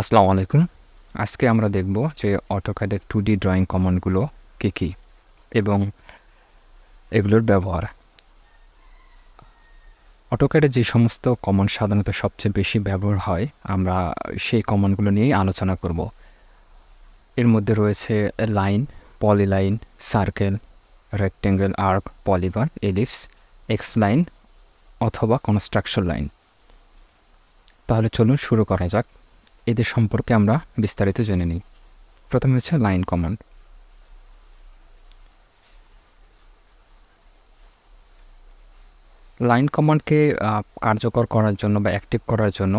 আসসালামু আলাইকুম। আজকে আমরা দেখব যে অটোক্যাডের টু ডি ড্রয়িং কমনগুলো কী কী এবং এগুলোর ব্যবহার। অটোক্যাডের যে সমস্ত কমন সাধারণত সবচেয়ে বেশি ব্যবহার হয়, আমরা সেই কমনগুলো নিয়েই আলোচনা করব। এর মধ্যে রয়েছে line polyline circle rectangle arc polygon ellipse X line অথবা কনস্ট্রাকশন লাইন তাহলে চলুন শুরু করা যাক। এদের সম্পর্কে আমরা বিস্তারিত জেনে নিই। প্রথমে হচ্ছে লাইন কমান্ড লাইন কমান্ডকে কার্যকর করার জন্য বা অ্যাক্টিভ করার জন্য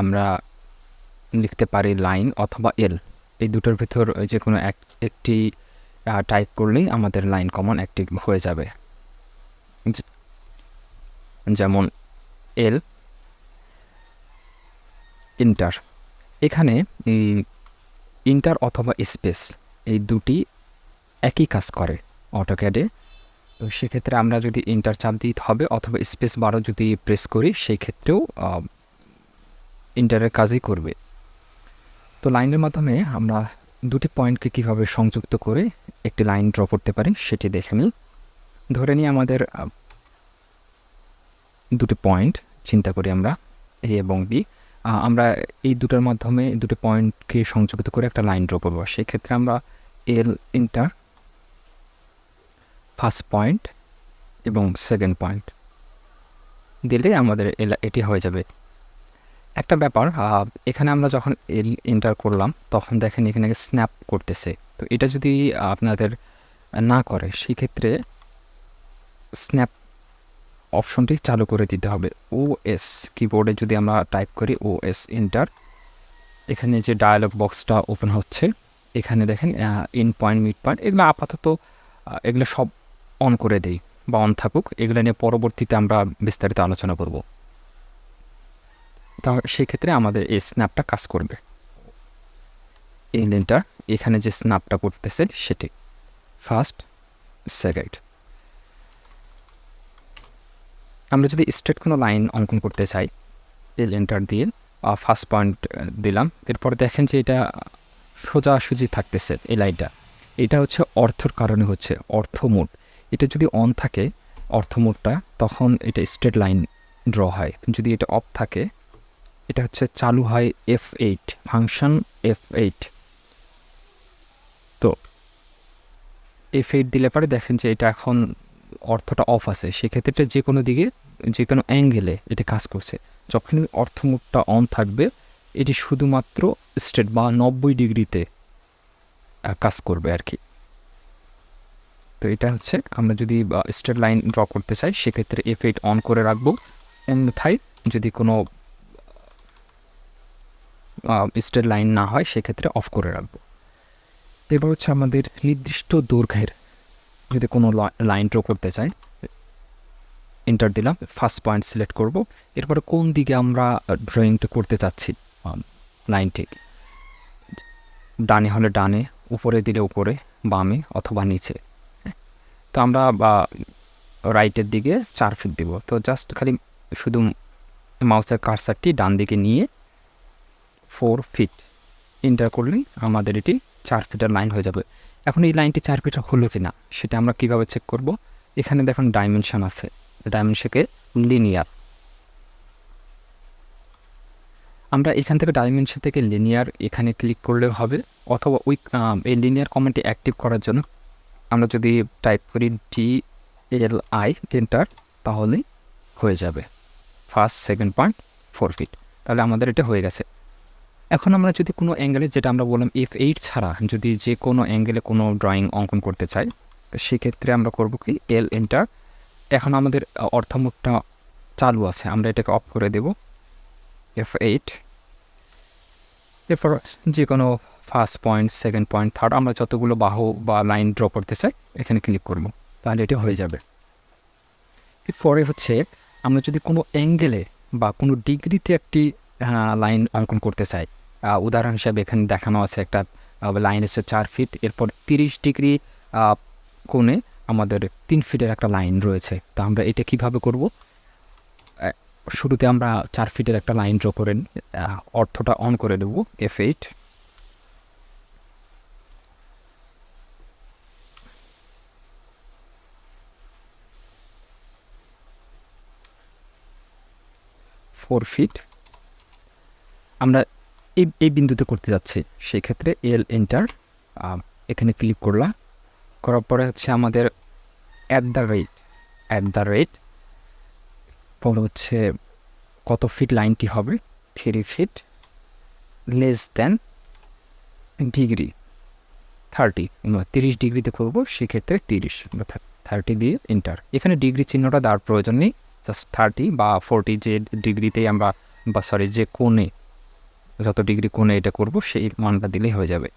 আমরা লিখতে পারি লাইন অথবা এল এই দুটোর ভিতর যে কোনো এক, একটি টাইপ করলেই আমাদের লাইন কমান্ড অ্যাক্টিভ হয়ে যাবে। যেমন এল ইন্টার এখানে ইন্টার অথবা স্পেস এই দুটি একই কাজ করে অটোক্যাডে তো সেক্ষেত্রে আমরা যদি ইন্টার চাপ দিতে হবে, অথবা স্পেস বারও যদি প্রেস করি, সেই ক্ষেত্রেও ইন্টারের কাজই করবে। তো লাইনের মাধ্যমে আমরা দুটি পয়েন্টকে কীভাবে সংযুক্ত করে একটি লাইন ড্র করতে পারি, সেটি দেখে নিই। ধরে নিই আমাদের দুটি পয়েন্ট চিন্তা করি আমরা এ এবং বি আমরা এই দুটোর মাধ্যমে দুটো পয়েন্টকে সংযুক্ত করে একটা লাইন ড্র করব। সেক্ষেত্রে আমরা এল ইন্টার ফার্স্ট পয়েন্ট এবং সেকেন্ড পয়েন্ট দিলে আমাদের এল এটি হয়ে যাবে। একটা ব্যাপার এখানে আমরা যখন এল এন্টার করলাম, তখন দেখেন এখানে স্ন্যাপ করতেছে। তো এটা যদি আপনাদের না করে, সেক্ষেত্রে স্ন্যাপ অপশনটি চালু করে দিতে হবে। ও এস কিবোর্ডে যদি আমরা টাইপ করি ও এস এন্টার এখানে যে ডায়ালগ বক্সটা ওপেন হচ্ছে, এখানে দেখেন ইন পয়েন্ট মিড পয়েন্ট এগুলো আপাতত এগুলো সব অন করে দেই বা অন থাকুক। এগুলো নিয়ে পরবর্তীতে আমরা বিস্তারিত আলোচনা করব। তা সেক্ষেত্রে আমাদের এই স্ন্যাপটা কাজ করবে। এই লেনটা এখানে যে স্ন্যাপটা করতেছে সেটি। ফার্স্ট সেকেন্ড আমরা যদি স্ট্রেট কোনো লাইন অঙ্কন করতে চাই এল এন্টার দিয়ে ফার্স্ট পয়েন্ট দিলাম, এরপর দেখেন যে এটা সোজাসুজি থাকতেছে এই লাইনটা এটা হচ্ছে অর্থর কারণে হচ্ছে অর্থ মোড এটা যদি অন থাকে অর্থ মোডটা তখন এটা স্ট্রেট লাইন ড্র হয়। যদি এটা অফ থাকে, এটা হচ্ছে চালু হয় F eight function F eight তো এফ এইট দিলে পরে দেখেন যে এটা এখন অর্থটা অফ আছে, সেক্ষেত্রে যে কোনো দিকে যে কোনো অ্যাঙ্গেলে এটা কাজ করছে। যখনই অর্থ মোডটা অন থাকবে, এটি শুধুমাত্র স্টেট বা নব্বই ডিগ্রিতে কাজ করবে আর কি তো এটা হচ্ছে, আমরা যদি স্টেট লাইন ড্র করতে চাই, সেক্ষেত্রে এফ এইট অন করে রাখব। অন্যথায় যদি কোনো স্টেট লাইন না হয়, সেক্ষেত্রে অফ করে রাখব। এবার হচ্ছে আমাদের নির্দিষ্ট দৈর্ঘ্যের যদি কোনো লাইন ড্র করতে চাই এন্টার দিলাম ফার্স্ট পয়েন্ট সিলেক্ট করব। এরপরে কোন দিকে আমরা ড্রয়িংটা করতে চাচ্ছি লাইনটি ডানে হলে ডানে, উপরে দিলে উপরে, বামে অথবা নিচে। তো আমরা, বা রাইটের দিকে চার ফিট দিব। তো জাস্ট খালি শুধু মাউসের কারসারটি ডান দিকে নিয়ে ফোর ফিট এন্টার করলেই আমাদের এটি চার ফিটের লাইন হয়ে যাবে। এখন এই লাইনটি চার ফিটের হলো কি না সেটা আমরা কীভাবে চেক করব? এখানে দেখুন ডাইমেনশন আছে। ডাইমেনশনকে লিনিয়ার আমরা এখান থেকে ডাইমেনশন থেকে লিনিয়ার এখানে ক্লিক করলে হবে, অথবা ওই এই লিনিয়ার কমেন্টটি অ্যাক্টিভ করার জন্য আমরা যদি টাইপ করি ডি এল আই এন্টার তাহলে হয়ে যাবে। First second point four feet তাহলে আমাদের এটা হয়ে গেছে। এখন আমরা যদি কোনো অ্যাঙ্গেলে যেটা আমরা বললাম এফ এইট ছাড়া যদি যে কোনো অ্যাঙ্গেলে কোনো ড্রয়িং অঙ্কন করতে চাই, তো সেক্ষেত্রে আমরা করব কি এল এন্টার এখন আমাদের অর্থমুখটা চালু আছে, আমরা এটাকে অফ করে দেব। এফ এইট এরপর যে কোনো first point second point third আমরা যতগুলো বাহু বা লাইন ড্র করতে চাই, এখানে ক্লিক করব, তাহলে এটা হয়ে যাবে। এরপরে হচ্ছে, আমরা যদি কোনো অ্যাঙ্গেলে বা কোনো ডিগ্রিতে একটি লাইন অঙ্কন করতে চাই উদাহরণ হিসাবে এখানে দেখানো আছে একটা লাইন হচ্ছে চার ফিট এরপর তিরিশ ডিগ্রি কোণে আমাদের তিন ফিটের একটা লাইন রয়েছে। তা আমরা এটা কীভাবে করব? শুরুতে আমরা চার ফিটের একটা লাইন ড্র করে অর্থটা অন করে দেবো এফ এইট ফোর ফিট আমরা এই এই বিন্দুতে করতে যাচ্ছি। সেই ক্ষেত্রে এল এন্টার এখানে ক্লিক করলাম। করার পরে হচ্ছে আমাদের at the rate at the rate পরে হচ্ছে কত ফিট লাইনটি হবে? Three feet less then degree thirty তিরিশ ডিগ্রিতে করব, সেক্ষেত্রে তিরিশ থার্টি দিয়ে এন্টার এখানে ডিগ্রি চিহ্নটা দেওয়ার প্রয়োজন নেই জাস্ট থার্টি বা ফোরটি যে ডিগ্রিতেই আমরা, বা সরি যে কোণে যত ডিগ্রি কোণে এটা করব, সেই মানটা দিলেই হয়ে যাবে।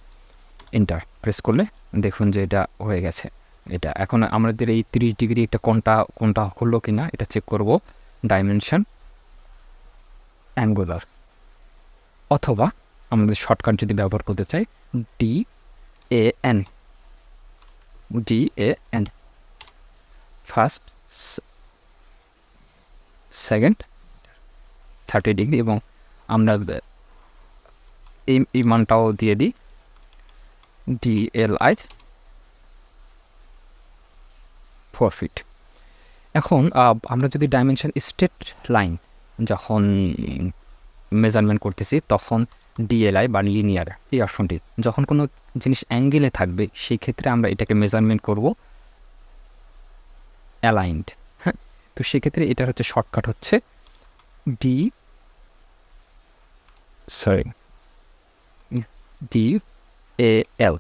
এন্টার প্রেস করলে দেখুন যে এটা হয়ে গেছে। এটা এখন আমাদের এই তিরিশ ডিগ্রি একটা কোনটা কোনটা হলো কি না এটা চেক করব। ডাইমেনশন অ্যাঙ্গুলার অথবা আমাদের শর্টকাট যদি ব্যবহার করতে চাই D A N D A N first second thirty degree এবং আমরা এই মানটাও দিয়ে দিই। D L I four feet এখন আমরা যদি ডাইমেনশন স্টেট লাইন যখন মেজারমেন্ট করতেছি, তখন ডিএলআই বা লিনিয়ার এই অপশনটি যখন কোনো জিনিস অ্যাঙ্গেলে থাকবে, সেই ক্ষেত্রে আমরা এটাকে মেজারমেন্ট করব। অ্যালাইন্ড হ্যাঁ? তো সেক্ষেত্রে এটা হচ্ছে শর্টকাট হচ্ছে D sorry D A L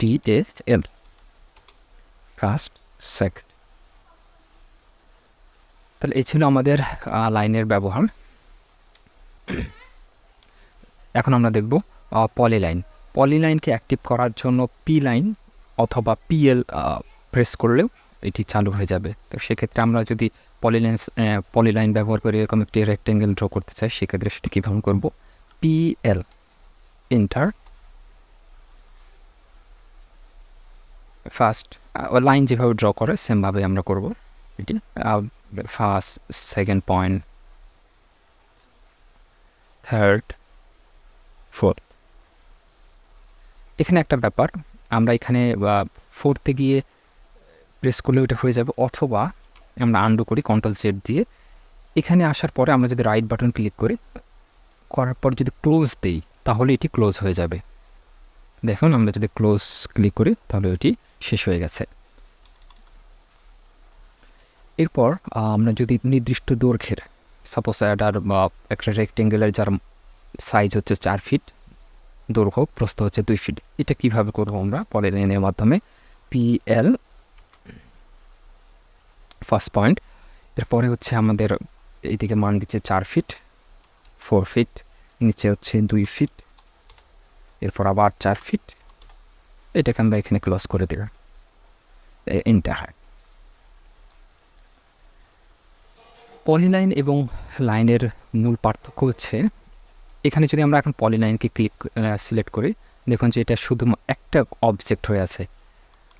D A L first second তাহলে এই ছিল আমাদের লাইনের ব্যবহার। এখন আমরা দেখব পলি লাইন পলি লাইনকে অ্যাক্টিভ করার জন্য পি লাইন অথবা পিএল প্রেস করলেও এটি চালু হয়ে যাবে। তো সেক্ষেত্রে আমরা যদি পলিলাইন পলিলাইন ব্যবহার করে এরকম একটি রেক্টেঙ্গেল ড্র করতে চাই, সেক্ষেত্রে সেটি কীভাবে করব? পিএল এন্টার ফার্স্ট লাইন যেভাবে ড্র করে সেমভাবে আমরা করব first second point third fourth এখানে একটা ব্যাপার, আমরা এখানে ফোর্থে গিয়ে প্রেস করলে ওটা হয়ে যাবে, অথবা আমরা আন্ডু করি কন্ট্রোল সেট দিয়ে। এখানে আসার পরে আমরা যদি রাইট বাটন ক্লিক করি, করার পর যদি ক্লোজ দিই তাহলে এটি ক্লোজ হয়ে যাবে। দেখুন, আমরা যদি ক্লোজ ক্লিক করি, তাহলে এটি শেষ হয়ে গেছে। এরপর আমরা যদি নির্দিষ্ট দৈর্ঘ্যের সাপোজ এটার একটা রেক্টেঙ্গেলের যার সাইজ হচ্ছে চার ফিট দৈর্ঘ্য প্রস্থ হচ্ছে দুই ফিট এটা কীভাবে করব আমরা? পরের লাইনের মাধ্যমে পিএল ফার্স্ট পয়েন্ট এরপরে হচ্ছে আমাদের এইদিকে মান দিচ্ছে চার ফিট ফোর ফিট নিচে হচ্ছে দুই ফিট এরপর আবার চার ফিট এটাকে আমরা এখানে ক্লোজ করে দেব ইন্টার পলিলাইন এবং লাইনের মূল পার্থক্য হচ্ছে, এখানে যদি আমরা এখন পলিলাইনকে ক্লিক সিলেক্ট করি, দেখুন যে এটা শুধু একটা অবজেক্ট হয়ে আছে।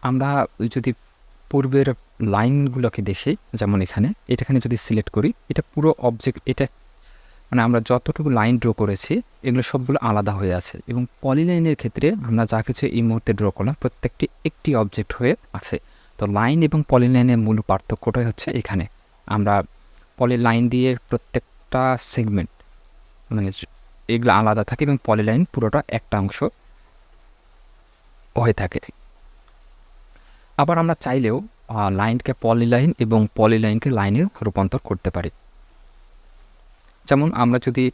আমরা যদি পূর্বের লাইনগুলোকে দেখি, যেমন এখানে, এটাখানে যদি সিলেক্ট করি, এটা পুরো অবজেক্ট এটা মানে আমরা যতটুকু লাইন ড্র করেছি, এগুলো সবগুলো আলাদা হয়ে আছে। এবং পলিলাইনের ক্ষেত্রে আমরা যা কিছু এই মুহূর্তে ড্র করলাম, প্রত্যেকটি একটি অবজেক্ট হয়ে আছে। তো লাইন এবং পলিলাইনের মূল পার্থক্যটাই হচ্ছে এখানে। আমরা পলি লাইন দিয়ে প্রত্যেকটা সেগমেন্ট মানে এগুলো আলাদা থাকে এবং পলিলাইন পুরোটা একটা অংশ হয়ে থাকে। আবার আমরা চাইলেও লাইনকে পলিলাইন এবং পলিলাইনকে লাইনে রূপান্তর করতে পারি। যেমন আমরা যদি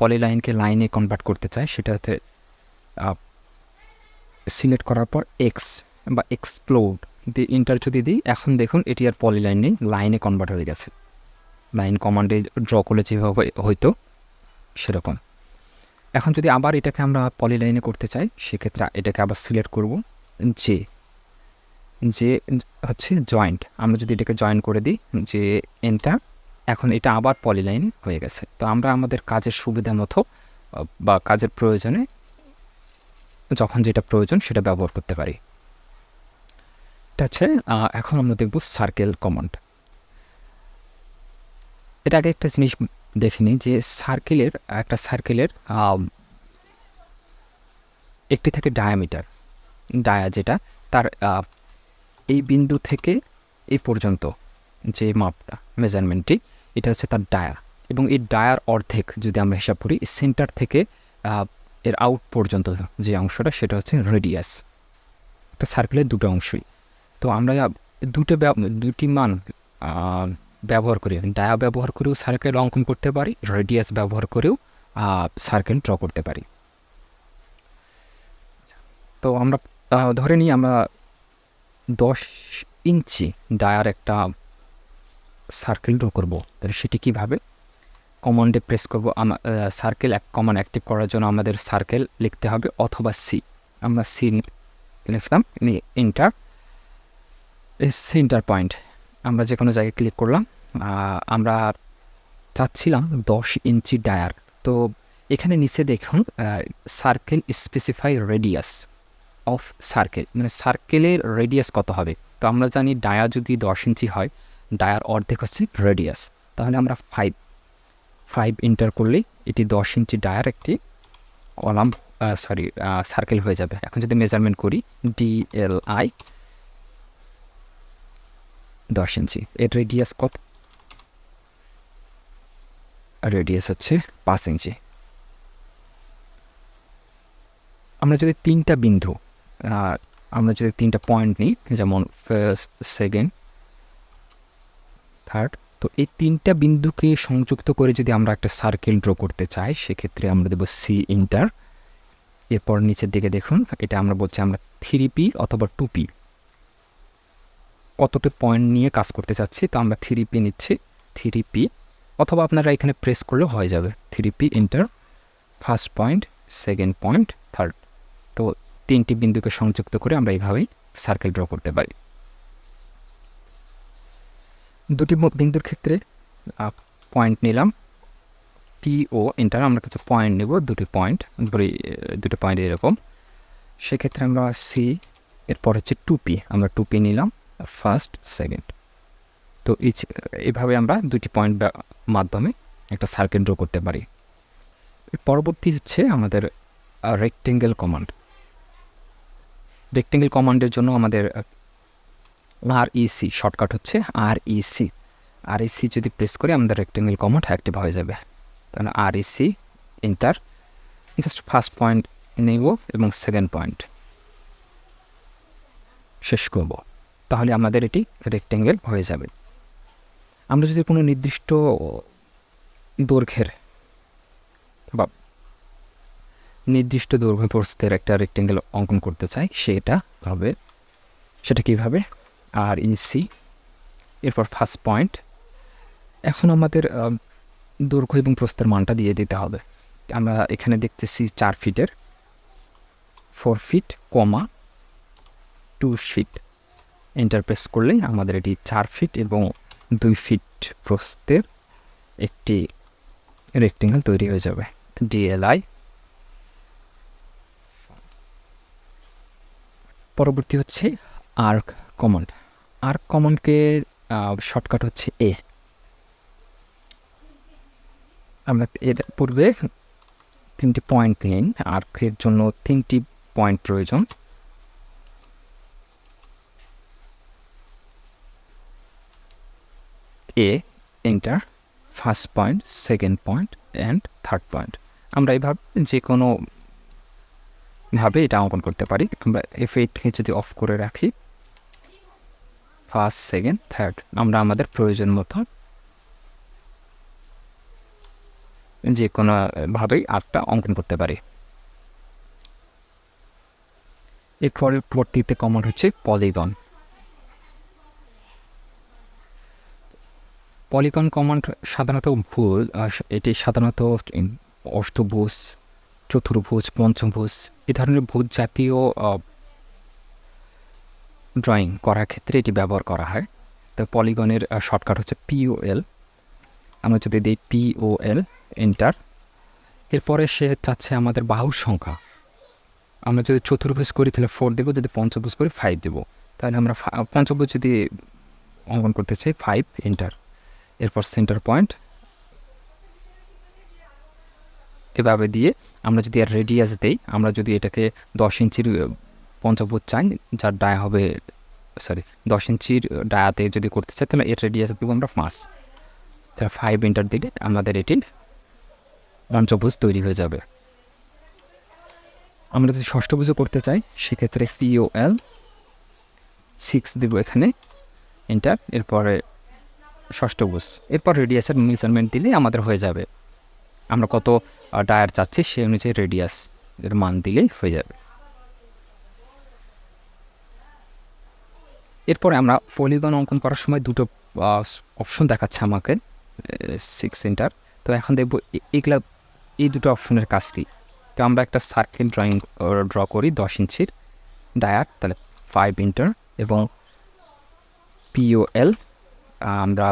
পলি লাইনকে লাইনে কনভার্ট করতে চাই, সেটাতে সিলেক্ট করার পর এক্স বা এক্সপ্লোড দিয়ে ইন্টার যদি দিই, এখন দেখুন এটি আর পলিলাইন নেই লাইনে কনভার্ট হয়ে গেছে। লাইন কমান্ডে ড্র করলে যেভাবে হয়তো সেরকম। এখন যদি আবার এটাকে আমরা পলি লাইনে করতে চাই, সেক্ষেত্রে এটাকে আবার সিলেক্ট করব যে যে হচ্ছে জয়েন্ট আমরা যদি এটাকে জয়েন করে দিই যে এনটা এখন এটা আবার পলিলাইন হয়ে গেছে। তো আমরা আমাদের কাজের সুবিধা মতো বা কাজের প্রয়োজনে যখন যেটা প্রয়োজন সেটা ব্যবহার করতে পারি। এটা হচ্ছে এখন আমরা দেখব সার্কেল কমান্ড এর আগে একটা জিনিস দেখিনি যে সার্কেলের একটা সার্কেলের একটি থাকে ডায়ামিটার ডায়া যেটা, তার এই বিন্দু থেকে এই পর্যন্ত যে মাপটা মেজারমেন্টটি এটা হচ্ছে তার ডায়া এবং এই ডায়ার অর্ধেক যদি আমরা হিসাব করি সেন্টার থেকে এর আউট পর্যন্ত যে অংশটা, সেটা হচ্ছে রেডিয়াস একটা সার্কেলের দুটো অংশই। তো আমরা দুটো দুটি মান ব্যবহার করি। ডায়া ব্যবহার করেও সার্কেল অঙ্কন করতে পারি রেডিয়াস ব্যবহার করেও সার্কেল ড্র করতে পারি। তো আমরা ধরে নিই আমরা দশ ইঞ্চি ডায়ার একটা সার্কেল ড্র করব। তাহলে সেটি কীভাবে? কমান্ডে প্রেস করব সার্কেল এক কমান্ড অ্যাক্টিভ করার জন্য আমাদের সার্কেল লিখতে হবে অথবা সি আমরা সি লিখলাম ইন্টার সেন্টার পয়েন্ট আমরা যে কোনো জায়গায় ক্লিক করলাম আমরা চাচ্ছিলাম দশ ইঞ্চি ডায়ার তো এখানে নিচে দেখুন circle specify radius of circle মানে সার্কেলের রেডিয়াস কত হবে? তো আমরা জানি ডায়া যদি দশ ইঞ্চি হয় ডায়ার অর্ধেক হচ্ছে রেডিয়াস। তাহলে আমরা ফাইভ ফাইভ ইন্টার করলেই এটি দশ ইঞ্চি ডায়ার একটি কলাম সরি সার্কেল হয়ে যাবে। এখন যদি মেজারমেন্ট করি ডিএলআই দশ ইঞ্চি এর রেডিয়াস কত? রেডিয়াস হচ্ছে পাঁচ ইঞ্চি আমরা যদি তিনটা বিন্দু আমরা যদি তিনটা পয়েন্ট নিই, যেমন ফার্স্ট সেকেন্ড থার্ড তো এই তিনটা বিন্দুকে সংযুক্ত করে যদি আমরা একটা সার্কেল ড্র করতে চাই, সেক্ষেত্রে আমরা দেবো সি ইন্টার এরপর নিচের দিকে দেখুন, এটা আমরা বলছি আমরা থ্রি পি অথবা টু পি কতটা পয়েন্ট নিয়ে কাজ করতে চাচ্ছি, তো আমরা থ্রি পি নিচ্ছি থ্রি পি অথবা আপনারা এখানে প্রেস করলেও হয়ে যাবে three P enter first point second point third তো তিনটি বিন্দুকে সংযুক্ত করে আমরা এইভাবেই সার্কেল ড্র করতে পারি। দুটি বিন্দুর ক্ষেত্রে পয়েন্ট নিলাম। পি ও ইন্টার আমরা কিছু পয়েন্ট নেব, দুটি পয়েন্ট ধরি দুটো পয়েন্ট এরকম। সেক্ষেত্রে আমরা সি এরপর হচ্ছে টু পি আমরা টু পি নিলাম ফার্স্ট সেকেন্ড তো এভাবে আমরা দুটি পয়েন্ট মাধ্যমে একটা সার্কেল ড্র করতে পারি। পরবর্তী হচ্ছে আমাদের রেক্টেঙ্গেল কমান্ড রেক্টেঙ্গেল কমান্ডের জন্য আমাদের আর ইসি শর্টকাট হচ্ছে আর ইসি আর ইসি যদি প্রেস করি, আমাদের রেক্টেঙ্গেল কমান্ড অ্যাক্টিভ হয়ে যাবে। তাহলে R EC enter just first point নেব এবং সেকেন্ড পয়েন্ট শেষ করব। তাহলে আমাদের এটি রেক্টেঙ্গেল হয়ে যাবে। আমরা যদি কোনো নির্দিষ্ট দৈর্ঘ্যের বা নির্দিষ্ট দৈর্ঘ্য প্রস্তের একটা রেক্টেঙ্গেল অঙ্কন করতে চাই, সেটা হবে, সেটা কীভাবে? আর ইসি এরপর ফার্স্ট পয়েন্ট এখন আমাদের দৈর্ঘ্য এবং প্রস্তের মানটা দিয়ে দিতে হবে। আমরা এখানে দেখতেছি চার ফিটের four feet comma two feet enter press করলেই আমাদের এটি চার ফিট এবং দুই ফিট প্রস্তের একটি রেক্টেঙ্গেল তৈরি হয়ে যাবে। ডিএলআই পরবর্তী হচ্ছে আর্ক কমান্ড আর্ক কমান্ডকে শর্টকাট হচ্ছে এ। আমরা এর পূর্বে তিনটি পয়েন্ট নিন আর্কের জন্য তিনটি পয়েন্ট প্রয়োজন। A enter first point second point and third point আমরা এইভাবে যে কোনো ভাবে এটা অঙ্কন করতে পারি। আমরা এফ এইটকে যদি অফ করে রাখি ফার্স্ট সেকেন্ড থার্ড আমরা আমাদের প্রয়োজন মতো যে কোনো ভাবেই আর্টটা অঙ্কন করতে পারি। এর পরবর্তীতে কমন হচ্ছে পলিগন পলিগন কমান্ড সাধারণত ভুল এটি সাধারণত অষ্টভুজ, চতুর্ভুজ, পঞ্চভুজ, এ ধরনের ভুজ জাতীয় ড্রয়িং করার ক্ষেত্রে এটি ব্যবহার করা হয়। তো পলিগনের শর্টকাট হচ্ছে পিওএল আমরা যদি দিই পিওএল এন্টার এরপরে সে চাচ্ছে আমাদের বাহুর সংখ্যা। আমরা যদি চতুর্ভুজ করি, তাহলে ফোর দেবো। যদি পঞ্চভুজ করি ফাইভ দেবো। তাহলে আমরা পঞ্চভুজ যদি অঙ্কন করতে চাই ফাইভ এন্টার এরপর সেন্টার পয়েন্ট এভাবে দিয়ে আমরা যদি আর রেডিয়াস দেই, আমরা যদি এটাকে দশ ইঞ্চির পঞ্চভুজ চাই, যার ডায়া হবে সরি দশ ইঞ্চির ডায়াতে যদি করতে চাই, তাহলে এর রেডিয়াস দেবো আমরা পাঁচ। তাহলে ফাইভ ইন্টার দিলে আমাদের এটির পঞ্চভুজ তৈরি হয়ে যাবে। আমরা যদি ষষ্ঠভুজও করতে চাই, সেক্ষেত্রে পিওএল সিক্স দিব এখানে এন্টার এরপরে ষষ্ঠভুজ এরপর রেডিয়াসের মেজারমেন্ট দিলে আমাদের হয়ে যাবে। আমরা কত ডায়ার চাচ্ছি, সেই অনুযায়ী রেডিয়াস এর মান দিলেই হয়ে যাবে। এরপরে আমরা পলিগন অঙ্কন করার সময় দুটো অপশন দেখাচ্ছে আমাকে সিক্স সেন্টার তো এখন দেখব এগুলা, এই দুটো অপশনের কাজ কী? তো আমরা একটা সার্কেল ড্রয়িং ড্র করি দশ ইঞ্চির ডায়ার তাহলে ফাইভ ইন্টার এবং পিওএল আমরা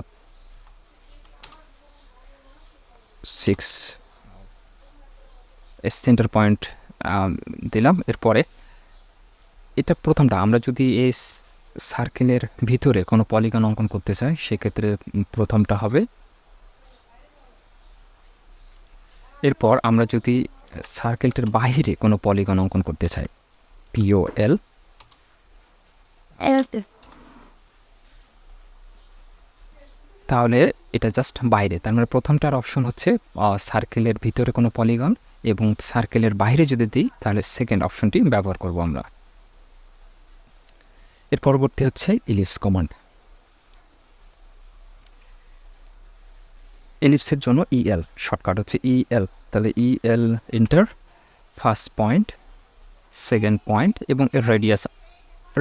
সিক্স সেন্টার পয়েন্ট দিলাম। এরপরে এটা প্রথমটা, আমরা যদি এই সার্কেলের ভিতরে কোনো পলিগন অঙ্কন করতে চাই সেক্ষেত্রে প্রথমটা হবে। এরপর আমরা যদি সার্কেলটার বাইরে কোনো পলিগন অঙ্কন করতে চাই পিওএল তাহলে এটা জাস্ট বাইরে। তার মানে প্রথমটার অপশন হচ্ছে সার্কেলের ভিতরে কোনো পলিগন এবং সার্কেলের বাইরে যদি দিই তাহলে সেকেন্ড অপশনটি ব্যবহার করব আমরা। এর পরবর্তী হচ্ছে ইলিপস কমান্ড। এলিপসের জন্য ইএল শর্টকাট হচ্ছে ইএল তাহলে EL enter first point second point এবং এর রেডিয়াস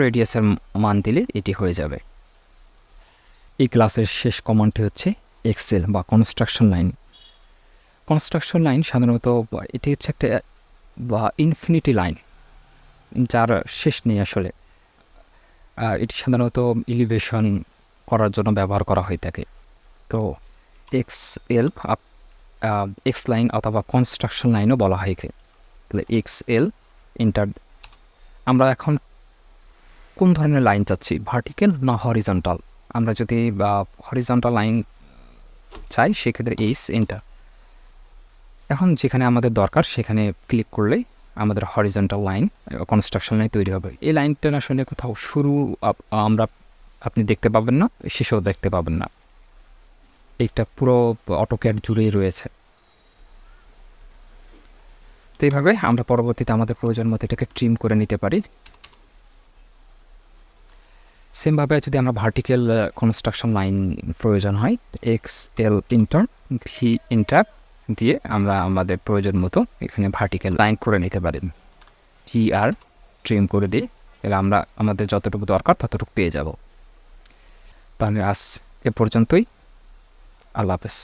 রেডিয়াসের মান দিলে এটি হয়ে যাবে। এই ক্লাসের শেষ কমান্ডটি হচ্ছে এক্সেল বা কনস্ট্রাকশন লাইন কনস্ট্রাকশন লাইন সাধারণত এটি হচ্ছে একটা, বা ইনফিনিটি লাইন যার শেষ নেই আসলে। এটি সাধারণত ইলিভেশন করার জন্য ব্যবহার করা হয়ে থাকে। তো এক্স এল এক্স লাইন অথবা কনস্ট্রাকশন লাইনও বলা হয় একে। তাহলে এক্স এল ইন্টার আমরা এখন কোন ধরনের লাইন চাচ্ছি? ভার্টিক্যাল না হরিজন্টাল আমরা যদি হরিজন্টাল লাইন চাই, সেক্ষেত্রে এইস এন্টার এখন যেখানে আমাদের দরকার, সেখানে ক্লিক করলেই আমাদের হরিজন্টাল লাইন কনস্ট্রাকশন লাইন তৈরি হবে। এই লাইনটার আসলে কোথাও শুরু আমরা আপনি দেখতে পাবেন না, শেষেও দেখতে পাবেন না। এইটা পুরো অটোক্যাড জুড়েই রয়েছে। তো এইভাবে আমরা পরবর্তীতে আমাদের প্রয়োজন মতো এটাকে ট্রিম করে নিতে পারি। সেমভাবে যদি আমরা ভার্টিক্যাল কনস্ট্রাকশন লাইন প্রয়োজন হয় X L enter V enter দিয়ে আমরা আমাদের প্রয়োজন মতো এখানে ভার্টিক্যাল লাইন করে নিতে পারেন জি আর ট্রিম করে দিই তাহলে আমরা আমাদের যতটুকু দরকার ততটুকু পেয়ে যাব। তাহলে আজ এ পর্যন্তই। আল্লাহ হাফেজ।